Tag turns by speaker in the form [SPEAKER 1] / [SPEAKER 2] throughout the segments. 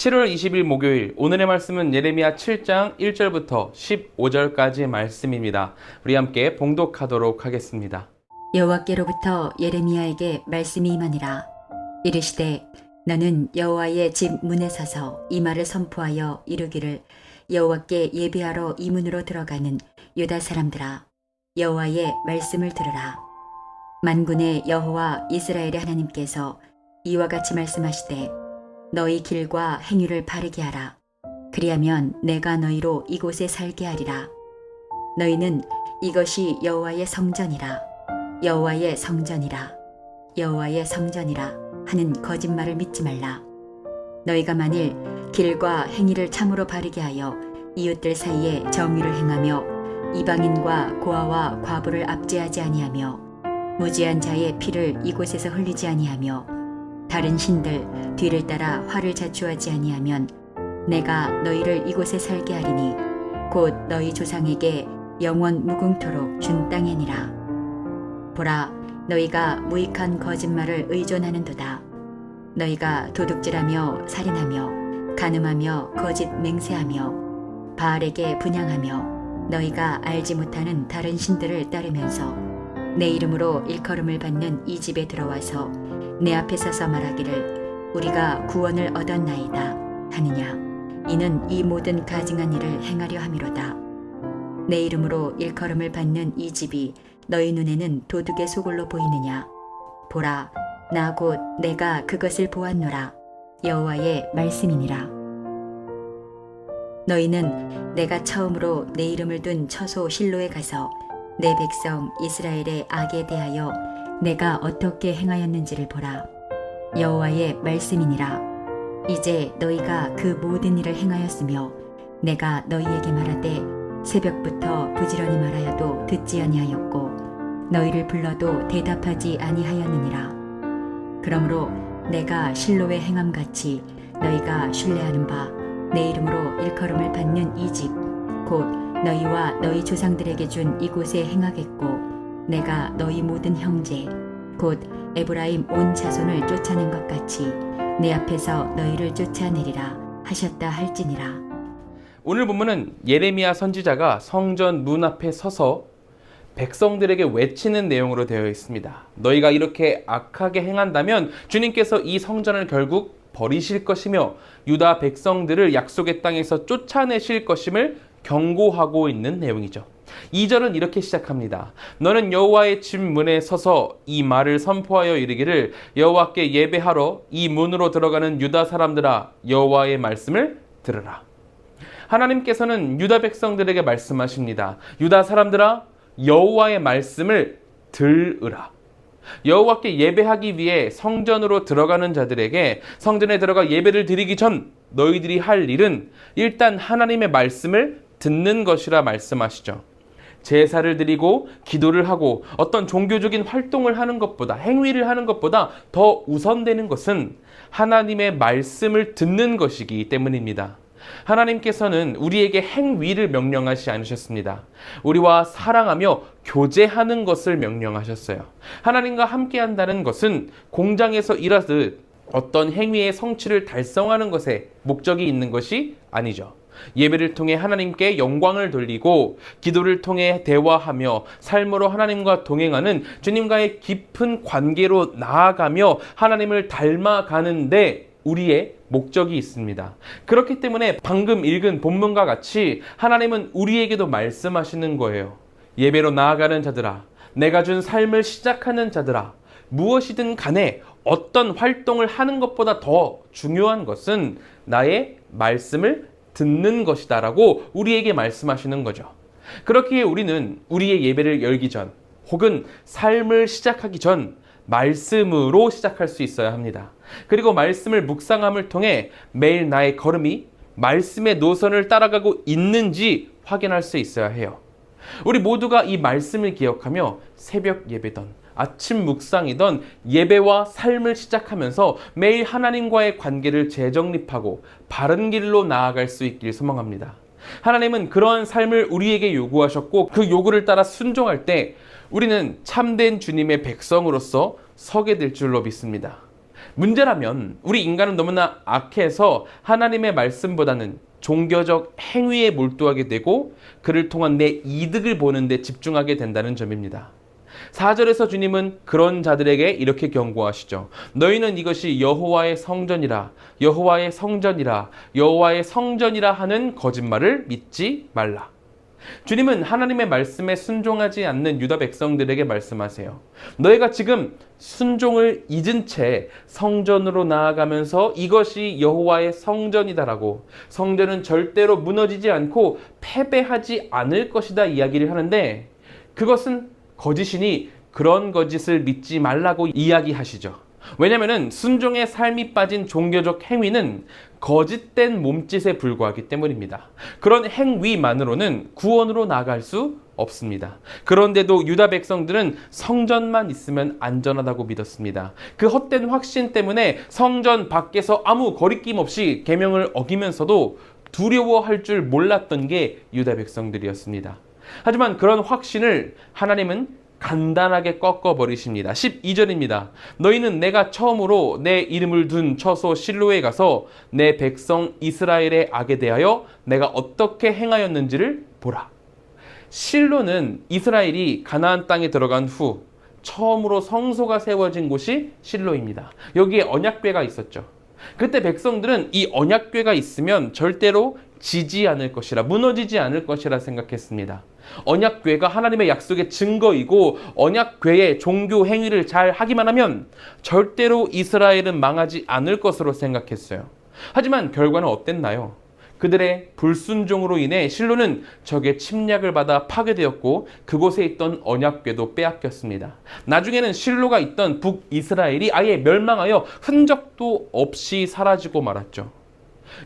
[SPEAKER 1] 7월 20일 목요일 오늘의 말씀은 예레미야 7장 1절부터 15절까지의 말씀입니다. 우리 함께 봉독하도록 하겠습니다.
[SPEAKER 2] 여호와께로부터 예레미야에게 말씀이 임하니라 이르시되 너는 여호와의 집 문에 서서 이 말을 선포하여 이르기를 여호와께 예배하러 이 문으로 들어가는 유다 사람들아 여호와의 말씀을 들으라 만군의 여호와 이스라엘의 하나님께서 이와 같이 말씀하시되 너희 길과 행위를 바르게 하라. 그리하면 내가 너희로 이곳에 살게 하리라. 너희는 이것이 여호와의 성전이라. 여호와의 성전이라. 여호와의 성전이라 하는 거짓말을 믿지 말라. 너희가 만일 길과 행위를 참으로 바르게 하여 이웃들 사이에 정의를 행하며 이방인과 고아와 과부를 압제하지 아니하며 무지한 자의 피를 이곳에서 흘리지 아니하며 다른 신들 뒤를 따라 화를 자초하지 아니하면 내가 너희를 이곳에 살게 하리니 곧 너희 조상에게 영원 무궁토록 준 땅이니라. 보라 너희가 무익한 거짓말을 의존하는도다. 너희가 도둑질하며 살인하며 간음하며 거짓 맹세하며 바알에게 분양하며 너희가 알지 못하는 다른 신들을 따르면서 내 이름으로 일컬음을 받는 이 집에 들어와서 내 앞에 서서 말하기를 우리가 구원을 얻었나이다 하느냐. 이는 이 모든 가증한 일을 행하려 함이로다. 내 이름으로 일컬음을 받는 이 집이 너희 눈에는 도둑의 소굴로 보이느냐. 보라 나 곧 내가 그것을 보았노라. 여호와의 말씀이니라. 너희는 내가 처음으로 내 이름을 둔 처소 실로에 가서 내 백성 이스라엘의 악에 대하여 내가 어떻게 행하였는지를 보라. 여호와의 말씀이니라. 이제 너희가 그 모든 일을 행하였으며 내가 너희에게 말하되 새벽부터 부지런히 말하여도 듣지 아니하였고 너희를 불러도 대답하지 아니하였느니라. 그러므로 내가 실로의 행함 같이 너희가 신뢰하는 바 내 이름으로 일컬음을 받는 이 집 곧 너희와 너희 조상들에게 준 이곳에 행하겠고 내가 너희 모든 형제 곧 에브라임 온 자손을 쫓아낸 것 같이 내 앞에서 너희를 쫓아내리라 하셨다 할지니라
[SPEAKER 1] 오늘 본문은 예레미야 선지자가 성전 문 앞에 서서 백성들에게 외치는 내용으로 되어 있습니다. 너희가 이렇게 악하게 행한다면 주님께서 이 성전을 결국 버리실 것이며 유다 백성들을 약속의 땅에서 쫓아내실 것임을 경고하고 있는 내용이죠. 2절은 이렇게 시작합니다. 너는 여호와의 집 문에 서서 이 말을 선포하여 이르기를 여호와께 예배하러 이 문으로 들어가는 유다 사람들아 여호와의 말씀을 들으라. 하나님께서는 유다 백성들에게 말씀하십니다. 유다 사람들아 여호와의 말씀을 들으라. 여호와께 예배하기 위해 성전으로 들어가는 자들에게 성전에 들어가 예배를 드리기 전 너희들이 할 일은 일단 하나님의 말씀을 듣는 것이라 말씀하시죠. 제사를 드리고 기도를 하고 어떤 종교적인 활동을 하는 것보다 행위를 하는 것보다 더 우선되는 것은 하나님의 말씀을 듣는 것이기 때문입니다. 하나님께서는 우리에게 행위를 명령하지 않으셨습니다. 우리와 사랑하며 교제하는 것을 명령하셨어요. 하나님과 함께 한다는 것은 공장에서 일하듯 어떤 행위의 성취를 달성하는 것에 목적이 있는 것이 아니죠. 예배를 통해 하나님께 영광을 돌리고 기도를 통해 대화하며 삶으로 하나님과 동행하는 주님과의 깊은 관계로 나아가며 하나님을 닮아가는데 우리의 목적이 있습니다. 그렇기 때문에 방금 읽은 본문과 같이 하나님은 우리에게도 말씀하시는 거예요. 예배로 나아가는 자들아, 내가 준 삶을 시작하는 자들아, 무엇이든 간에 어떤 활동을 하는 것보다 더 중요한 것은 나의 말씀을 듣는 것이다라고 우리에게 말씀하시는 거죠. 그렇기에 우리는 우리의 예배를 열기 전 혹은 삶을 시작하기 전 말씀으로 시작할 수 있어야 합니다. 그리고 말씀을 묵상함을 통해 매일 나의 걸음이 말씀의 노선을 따라가고 있는지 확인할 수 있어야 해요. 우리 모두가 이 말씀을 기억하며 새벽 예배던 아침 묵상이던 예배와 삶을 시작하면서 매일 하나님과의 관계를 재정립하고 바른 길로 나아갈 수 있길 소망합니다. 하나님은 그러한 삶을 우리에게 요구하셨고 그 요구를 따라 순종할 때 우리는 참된 주님의 백성으로서 서게 될 줄로 믿습니다. 문제라면 우리 인간은 너무나 악해서 하나님의 말씀보다는 종교적 행위에 몰두하게 되고 그를 통한 내 이득을 보는데 집중하게 된다는 점입니다. 4절에서 주님은 그런 자들에게 이렇게 경고하시죠. 너희는 이것이 여호와의 성전이라 여호와의 성전이라 여호와의 성전이라 하는 거짓말을 믿지 말라. 주님은 하나님의 말씀에 순종하지 않는 유다 백성들에게 말씀하세요. 너희가 지금 순종을 잊은 채 성전으로 나아가면서 이것이 여호와의 성전이다라고 성전은 절대로 무너지지 않고 패배하지 않을 것이다 이야기를 하는데 그것은 거짓이니 그런 거짓을 믿지 말라고 이야기하시죠. 왜냐하면 순종의 삶이 빠진 종교적 행위는 거짓된 몸짓에 불과하기 때문입니다. 그런 행위만으로는 구원으로 나아갈 수 없습니다. 그런데도 유다 백성들은 성전만 있으면 안전하다고 믿었습니다. 그 헛된 확신 때문에 성전 밖에서 아무 거리낌 없이 계명을 어기면서도 두려워할 줄 몰랐던 게 유다 백성들이었습니다. 하지만 그런 확신을 하나님은 간단하게 꺾어버리십니다. 12절입니다. 너희는 내가 처음으로 내 이름을 둔 처소 실로에 가서 내 백성 이스라엘의 악에 대하여 내가 어떻게 행하였는지를 보라. 실로는 이스라엘이 가나안 땅에 들어간 후 처음으로 성소가 세워진 곳이 실로입니다. 여기에 언약궤가 있었죠. 그때 백성들은 이 언약궤가 있으면 절대로 지지 않을 것이라 무너지지 않을 것이라 생각했습니다. 언약궤가 하나님의 약속의 증거이고 언약궤의 종교 행위를 잘 하기만 하면 절대로 이스라엘은 망하지 않을 것으로 생각했어요. 하지만 결과는 어땠나요? 그들의 불순종으로 인해 실로는 적의 침략을 받아 파괴되었고 그곳에 있던 언약궤도 빼앗겼습니다. 나중에는 실로가 있던 북이스라엘이 아예 멸망하여 흔적도 없이 사라지고 말았죠.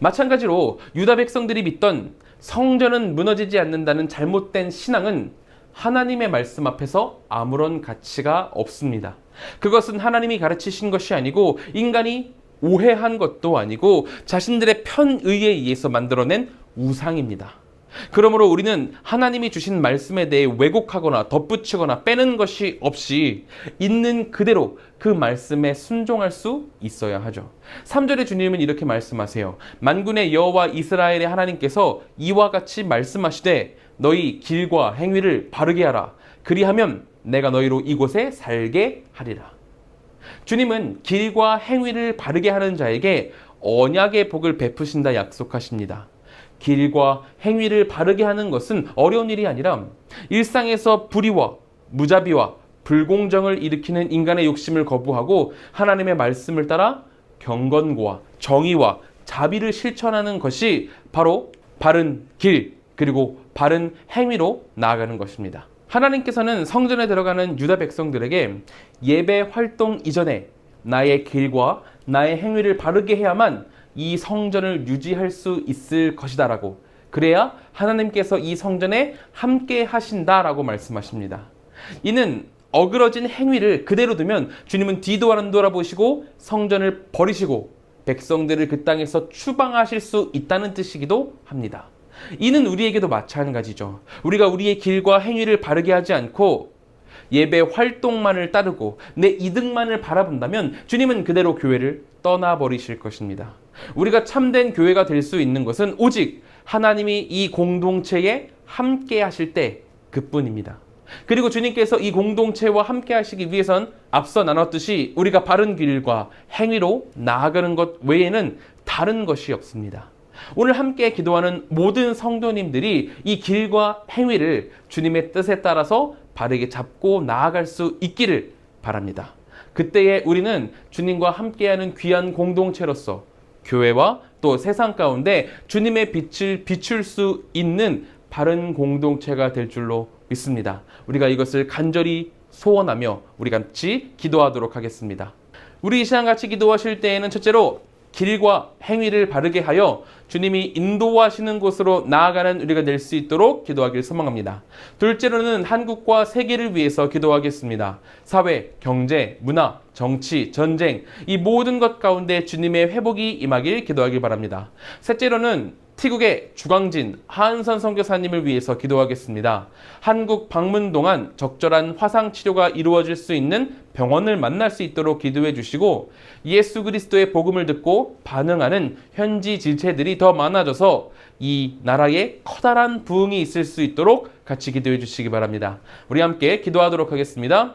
[SPEAKER 1] 마찬가지로 유다 백성들이 믿던 성전은 무너지지 않는다는 잘못된 신앙은 하나님의 말씀 앞에서 아무런 가치가 없습니다. 그것은 하나님이 가르치신 것이 아니고 인간이 오해한 것도 아니고 자신들의 편의에 의해서 만들어낸 우상입니다. 그러므로 우리는 하나님이 주신 말씀에 대해 왜곡하거나 덧붙이거나 빼는 것이 없이 있는 그대로 그 말씀에 순종할 수 있어야 하죠. 3절에 주님은 이렇게 말씀하세요. 만군의 여호와 이스라엘의 하나님께서 이와 같이 말씀하시되 너희 길과 행위를 바르게 하라. 그리하면 내가 너희로 이곳에 살게 하리라. 주님은 길과 행위를 바르게 하는 자에게 언약의 복을 베푸신다 약속하십니다. 길과 행위를 바르게 하는 것은 어려운 일이 아니라 일상에서 불의와 무자비와 불공정을 일으키는 인간의 욕심을 거부하고 하나님의 말씀을 따라 경건과 정의와 자비를 실천하는 것이 바로 바른 길 그리고 바른 행위로 나아가는 것입니다. 하나님께서는 성전에 들어가는 유다 백성들에게 예배 활동 이전에 나의 길과 나의 행위를 바르게 해야만 이 성전을 유지할 수 있을 것이다라고 그래야 하나님께서 이 성전에 함께 하신다라고 말씀하십니다. 이는 어그러진 행위를 그대로 두면 주님은 뒤도 안 돌아보시고 성전을 버리시고 백성들을 그 땅에서 추방하실 수 있다는 뜻이기도 합니다. 이는 우리에게도 마찬가지죠. 우리가 우리의 길과 행위를 바르게 하지 않고 예배 활동만을 따르고 내 이득만을 바라본다면 주님은 그대로 교회를 떠나버리실 것입니다. 우리가 참된 교회가 될 수 있는 것은 오직 하나님이 이 공동체에 함께 하실 때 그뿐입니다. 그리고 주님께서 이 공동체와 함께 하시기 위해선 앞서 나눴듯이 우리가 바른 길과 행위로 나아가는 것 외에는 다른 것이 없습니다. 오늘 함께 기도하는 모든 성도님들이 이 길과 행위를 주님의 뜻에 따라서 바르게 잡고 나아갈 수 있기를 바랍니다. 그때에 우리는 주님과 함께하는 귀한 공동체로서 교회와 또 세상 가운데 주님의 빛을 비출 수 있는 바른 공동체가 될 줄로 믿습니다. 우리가 이것을 간절히 소원하며 우리 같이 기도하도록 하겠습니다. 우리 이 시간 같이 기도하실 때에는 첫째로 길과 행위를 바르게 하여 주님이 인도하시는 곳으로 나아가는 우리가 될 수 있도록 기도하길 소망합니다. 둘째로는 한국과 세계를 위해서 기도하겠습니다. 사회, 경제, 문화, 정치, 전쟁 이 모든 것 가운데 주님의 회복이 임하길 기도하길 바랍니다. 셋째로는 티국의 주광진 하은선 선교사님을 위해서 기도하겠습니다. 한국 방문 동안 적절한 화상 치료가 이루어질 수 있는 병원을 만날 수 있도록 기도해 주시고 예수 그리스도의 복음을 듣고 반응하는 현지 지체들이 더 많아져서 이 나라에 커다란 부흥이 있을 수 있도록 같이 기도해 주시기 바랍니다. 우리 함께 기도하도록 하겠습니다.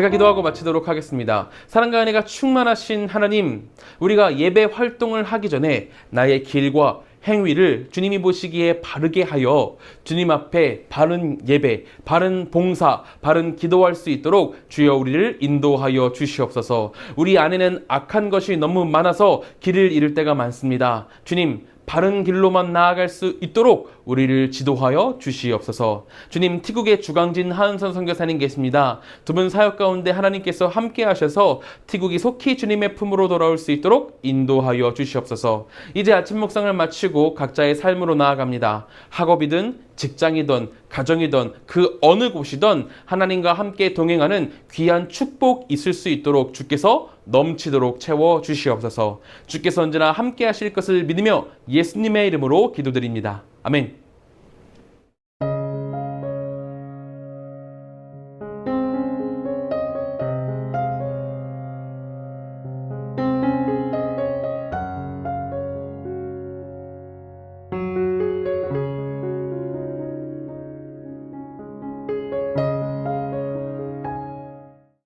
[SPEAKER 1] 제가 기도하고 마치도록 하겠습니다. 사랑과 은혜가 충만하신 하나님, 우리가 예배 활동을 하기 전에 나의 길과 행위를 주님이 보시기에 바르게 하여 주님 앞에 바른 예배, 바른 봉사, 바른 기도할 수 있도록 주여 우리를 인도하여 주시옵소서. 우리 안에는 악한 것이 너무 많아서 길을 잃을 때가 많습니다. 주님, 바른 길로만 나아갈 수 있도록 우리를 지도하여 주시옵소서. 주님, 티국의 주강진 하은선 선교사님 계십니다. 두 분 사역 가운데 하나님께서 함께 하셔서 티국이 속히 주님의 품으로 돌아올 수 있도록 인도하여 주시옵소서. 이제 아침 묵상을 마치고 각자의 삶으로 나아갑니다. 학업이든 직장이든 가정이든 그 어느 곳이든 하나님과 함께 동행하는 귀한 축복 있을 수 있도록 주께서 넘치도록 채워 주시옵소서. 주께서 언제나 함께 하실 것을 믿으며 예수님의 이름으로 기도드립니다. 아멘.